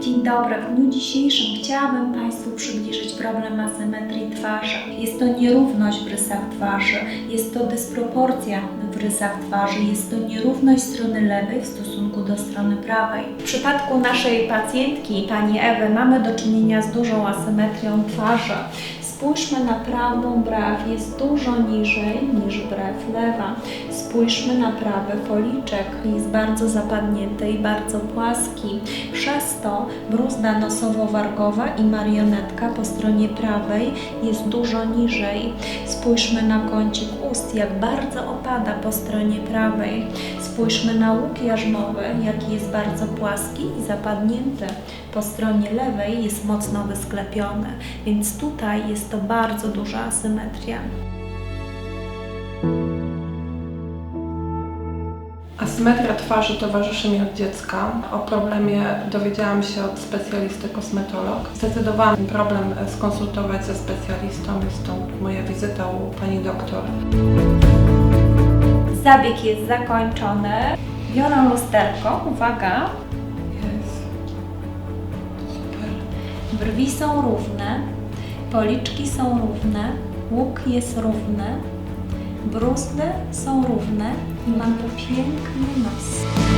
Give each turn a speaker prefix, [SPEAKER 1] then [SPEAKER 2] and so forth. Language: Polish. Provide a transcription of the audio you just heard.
[SPEAKER 1] Dzień dobry. W dniu dzisiejszym chciałabym Państwu przybliżyć problem asymetrii twarzy. Jest to nierówność w rysach twarzy, jest to dysproporcja w rysach twarzy, jest to nierówność strony lewej w stosunku do strony prawej. W przypadku naszej pacjentki, pani Ewy, mamy do czynienia z dużą asymetrią twarzy. Spójrzmy na prawą brew, jest dużo niżej niż brew lewa. Spójrzmy na prawy policzek, jest bardzo zapadnięty i bardzo płaski. Przez to bruzda nosowo-wargowa i marionetka po stronie prawej jest dużo niżej. Spójrzmy na kącik ust, jak bardzo opada po stronie prawej. Spójrzmy na łuk jarzmowy, jaki jest bardzo płaski i zapadnięty. Po stronie lewej jest mocno wysklepiony, więc tutaj jest to bardzo duża asymetria.
[SPEAKER 2] Asymetria twarzy towarzyszy mi od dziecka. O problemie dowiedziałam się od specjalisty kosmetolog. Zdecydowałam ten problem skonsultować ze specjalistą i stąd moja wizyta u pani doktor.
[SPEAKER 1] Zabieg jest zakończony. Biorę lusterko, uwaga,
[SPEAKER 2] Jest. Super.
[SPEAKER 1] brwi są równe, policzki są równe, łuk jest równy, bruzdy są równe i mamy piękny nos.